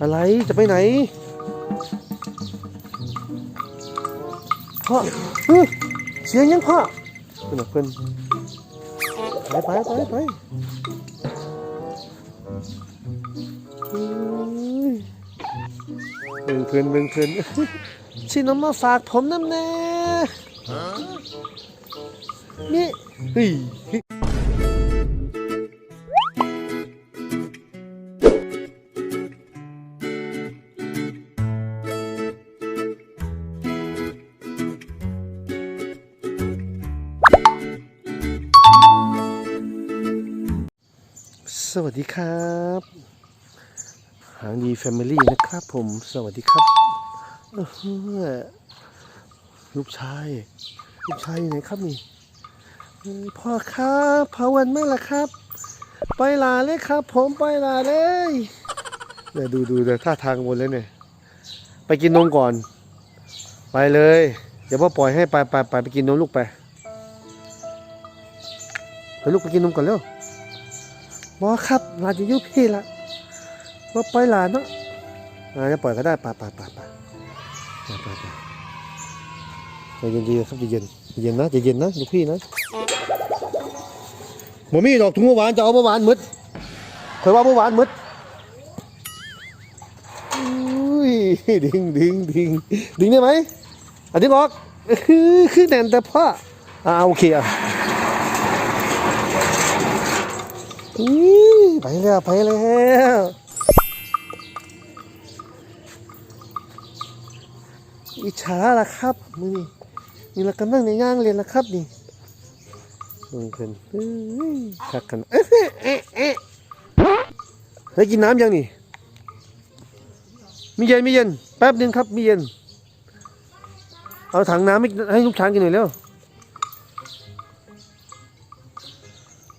อะไรจะไปไหนพ่อเฮ้ยเสียงยังพ่อเพื่อนเพื่อนไปไปไปไปเฮ้ยเบิ่งเพื่อนเบิ่งเพื่อนชินมมาฝากผมน้ำแน่นี่เฮ้ย สวัสดีครับหางดีแฟมิลี่นะครับผมสวัสดีครับเออลูกชาย ลูกชายอยู่ไหนครับนี่พ่อครับพาวันไหมล่ะครับ ไปลาเลยครับ ผมไปลาเลยเดี๋ยวดูดูเดี๋ยวท่าทางบนเลยเนี่ย ไปกินนมก่อน ไปเลย เดี๋ยวพ่อปล่อยให้ไปไปไปไปกินนมลูกไปไปลูกไปกินนมก่อนเร็ว บอครับหลานจะยุบพี่ละว่าปล่อยหลานเนาะอ่าจะปล่อยก็ได้ป่าป่าป่าป่าป่าป่าป่าใจเย็นๆครับใจเย็นใจเย็นนะใจเย็นนะลูกพี่นะหมอมีดอกถุงเมื่อวานจะเอาเมื่อวานมืดเคยว่าเมื่อวานมืดอุ้ยดิ้งดิ้งดิ้งดิ้งได้ไหมอะดิ้งออกคือแน่นแต่พ่ออ่าโอเคอะ อี ไปแล้วไปแล้วอิจฉาละครับมือนี่นี่เรากำลังในย่างเรียนละครับนี่ลงขึ้นเอ้ยคักกันเอ๊ะเอ๊ะเอ๊ะเฮ้ยกินน้ำยังนี่มีเย็นมีเย็นแป๊บหนึงครับมีเย็นเอาถังน้ำให้ให้ลูกช้างกินหน่อยเร็ว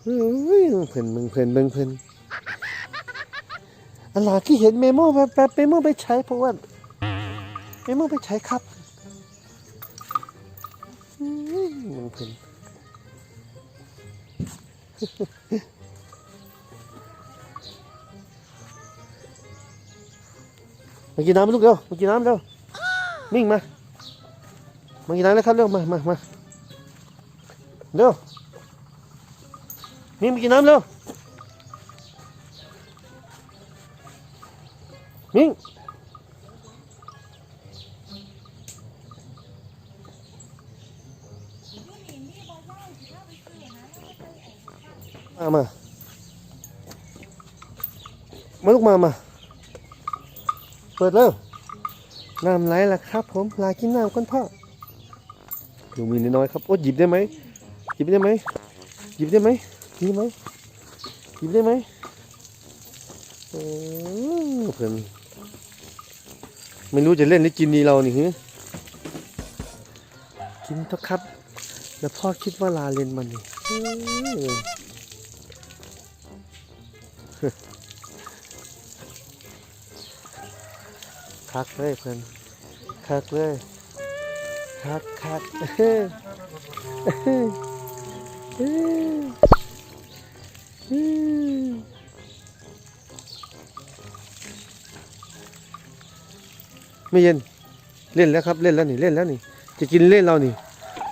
เฮ้ยเพิ่นมึงเพิ่นมึงเพิ่นอันหลาที่เห็นเมโม่แบบแบบเมโม่ไปใช้เพราะว่าเมโม่ไปใช้ครับเฮ้ยมึงเพิ่นมากินน้ำไหมลูกเร็วมากินน้ำเร็วมิ่งมามากินน้ำเลยครับเร็วมามามาเร็ว มิงไปกินน้ำเร็วมิงมามา มาลูกมามา เปิดเร็วน้ำไหลละครับผมลากินน้ำก่อนพ่อดูมีน้อยครับ โอ้หยิบได้ไหมหยิบได้ไหมหยิบได้ไหม หยิบไหมหยิบได้ไหมเออเพื่อนไม่รู้จะเล่นหรือกินดีเรานี่ฮึกินเถอะครับ แล้วพ่อคิดว่าลาเล่นมันนี่คักเลยเพื่อนคักเลยคักคักเฮ้ยเฮ้ ไม่เย็น เล่นแล้วครับ เล่นแล้วนี่ เล่นแล้วนี่ จะกินเล่นเรานี่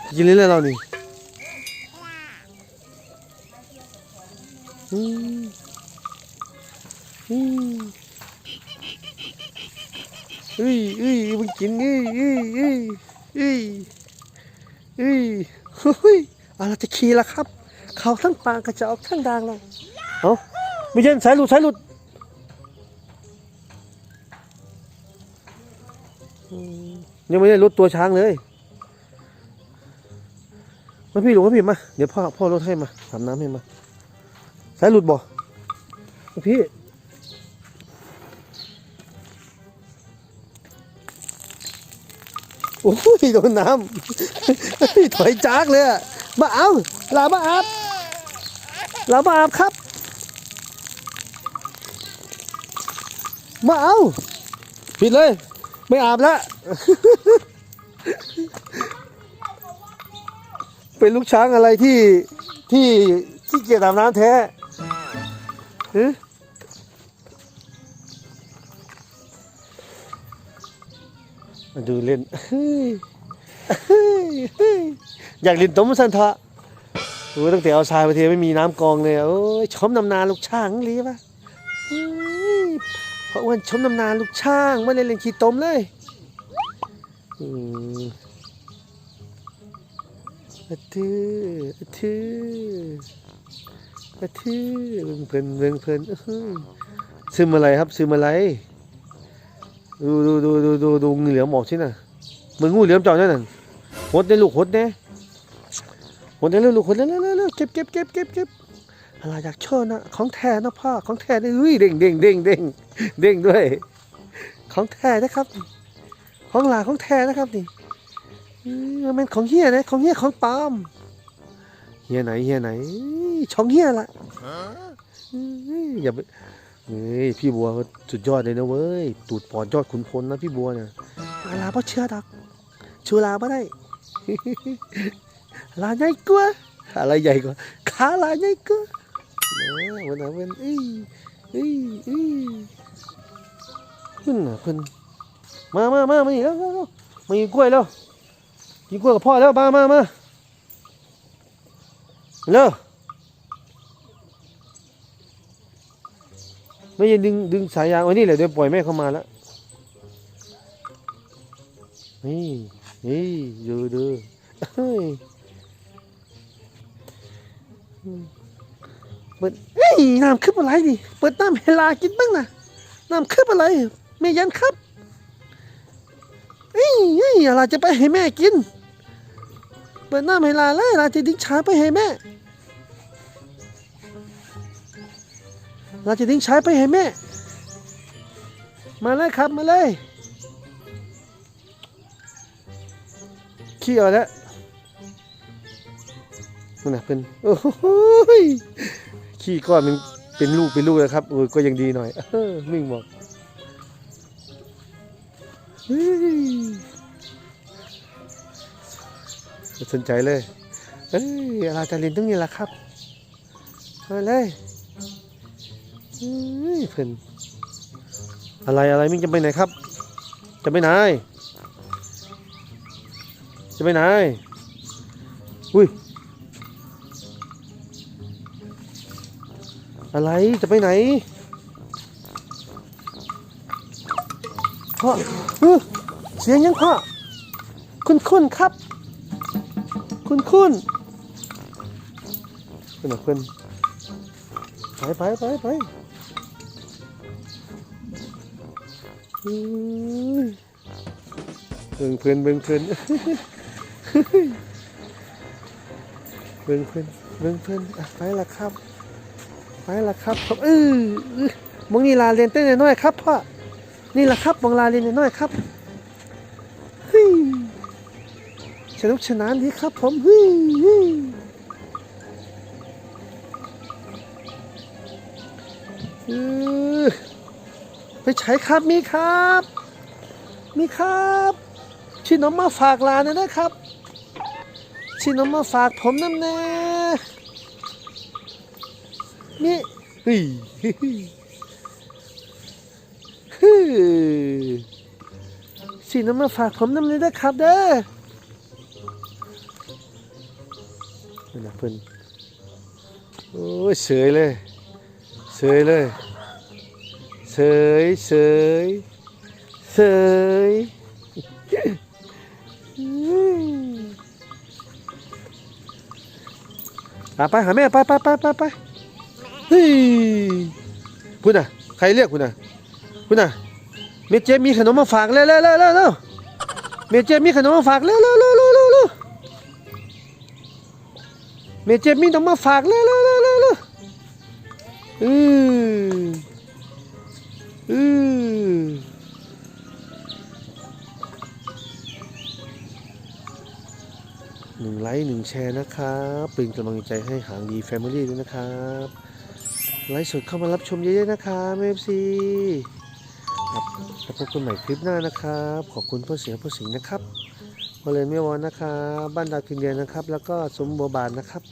จะกินเล่นเรานี่อืมอืมเอ้ยเอ้ยมันกินเอ้ยเอ้ยเอ้ยเอ้ยเอ้ยเฮ้ยอะไรจะขี่ละครับ เขาทั้งปากกระจะออกทั้งดางเลยเอาไม่เย็นสายหลุดสายหลุดอืมยังไม่ได้ลดตัวช้างเลยมาพี่หลวงมาพี่มา เดี๋ยวพ่อพ่อลดให้มาทำน้ำให้มาสายหลุดบ่มาพี่โอ้ยโดนน้ำถอยจากเลยอะมาเอาลามาอา บลามาอาบครับ มาเอา ผิดเลย ไม่อาบแล้ว เป็นลูกช้างอะไรที่ที่ที่เกียจอาบน้ำแท้ฮะมาดูเล่นเฮ้ยเฮ้ยเฮ้ยอยากเล่นต้มสันเถอะ โอ้ยตั้งแต่เอาทรายไปเทไม่มีน้ำกองเลยโอ้ยชมนำนาลูกช่างรีปะเพราะว่าชมนำนาลูกช่างไม่ได้เล่นขี้ต้มเลยอืมอะทืออะทืออะทือเพลินเพิ่นเพิ่นซึมอะไรครับซึมอะไรดูดูดูดูดูดูงูเหลือมออกใช่น่ะมึงงูเหลือมเจ่อนั่นน่ะหดได้ลูกหดแน่ ดได้เลยลูกหดได้เลยเลยเก็บเก็บเก็บเก็บเก็บอะไรอยากเชิญนะของแท้นะพ่อของแท้นี่เฮ้ยเด้งเด้งเด้งเด้งเด้งด้วย ของแท้นะครับของหลาของแท้นะครับนี่มันเป็นของเฮียนะของเฮียของปลอมเฮียไหนเฮียไหนช่องเฮียละอย่าไปเฮ้ยพี่บัวเขาสุดยอดเลยนะเว้ยตูดปอดยอดขุนพลนะพี่บัวเนี่ยอาลาพ่เชื่อดักชูลาบ่ได้ ลาใหญ่กว่าอะไรใหญ่กว่าขาลาใหญ่กว่าเนาะวันนั้นเป็นอ้ยเอ้ยเอ้ยขึ้นน่ะขึ้นมามามามาอีกแล้วมากินกล้วยแล้วกินกล้วยกับพ่อแล้วมามามาเร็วไม่ใช่ดึงดึงสายยางไว้นี่แหละเดี๋ยวปล่อยแม่เข้ามาแล้วนี่นี่ดูดู เปิดเฮ้ยน้ำขึ้นอะไรดิเปิดน้ำเฮลากินบ้างนะน้ำขึ้นอะไรแม่ยันครับเฮ้ยเฮ้ยอะไรจะไปให้แม่กิน เปิดน้ำเฮลาเลยเราจะดิ้งช้าไปให้แม่เราจะทิ้งใช้ไปให้แม่ มาเลยครับมาเลย ขี้เอาแล้ว นั่นนะเป็นโอ้ยขี้ก้อนมันเป็นลูกเป็นลูกเลยครับโอ้ยก็ยังดีหน่อยเออมิ่งบอกเฮ้ยไม่สนใจเลยเอ้ยเราจะเรียนตรงนี้ละครับมาเลยเฮ้ยเพื่อนอะไรอะไรมิ่งจะไปไหนครับ จะไปไหน จะไปไหนอุ้ย อะไรจะไปไหนพ่อเออเสียงยังพ่อคุณคุณครับ คุณคุณเพื่อนะเพื่อนไปไปไปไปเบิ่งเพื่อนเบิ่งเพื่อนเบิ่งเพื่อนเบิ่งเพื่อนไปละครับ ไปละครับครับเออเออมองนี่ลาเรียนเต้นน้อยครับพ่อนี่แหละครับมองลาเรียนน้อยครับเฮ้ยสนุกสนานดีครับผมเฮ้ยไปใช้ครับมีครับ มีครับชินมมาฝากลานหนอยนะครับชินมมาฝากผมน้ำแน่ นี่เฮ้ยเฮ้ยเฮ้ยชินมมาฝากผมน้ำเลยนะครับเด้อนั่นะเพิ่อนโอ้ยเสยเลยเสยเลยเสยเสยเสยไปหาแม่ไปไปไปไปไป เฮ้ยพูดน่ะใครเรียกคุณน่ะพูดน่ะเมเจมีขนมมาฝากเร็วเร็วเร็วเร็วเมเจมีขนมมาฝากเร็วเร็วเร็วเร็วเร็วเร็วเมเจมีขนมมาฝากเร็วเร็วเร็วเร็วเร็วอืออือหนึ่งไลค์หนึ่งแชร์นะครับ เป็นกำลังใจให้หางดีแฟมิลี่ด้วยนะครับ ไลฟ์สดเข้ามารับชมเยอะๆนะครับเอฟซีครับแล้วพบกันใหม่คลิปหน้านะครับ ขอบคุณพ่อเสียพ่อสิงห์นะครับพอเลนเมียวอนนะครับบ้านดาวกินเดียนนะครับ แล้วก็สมบัวบานนะครับ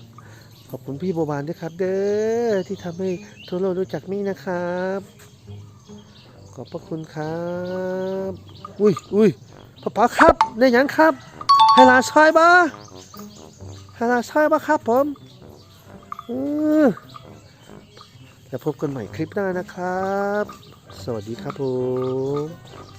ขอบคุณพี่โบบานด้วยครับ เด้อที่ทำให้ทั่วโลกรู้จักมี่นะครับ ขอบพระคุณครับ อุ้ยอุ้ยพ่อป๋าครับได้หยังครับให้ลาช่วยบ่ให้ลาช่วยบ่ครับผมเออ แล้วพบกันใหม่คลิปหน้านะครับ สวัสดีครับผม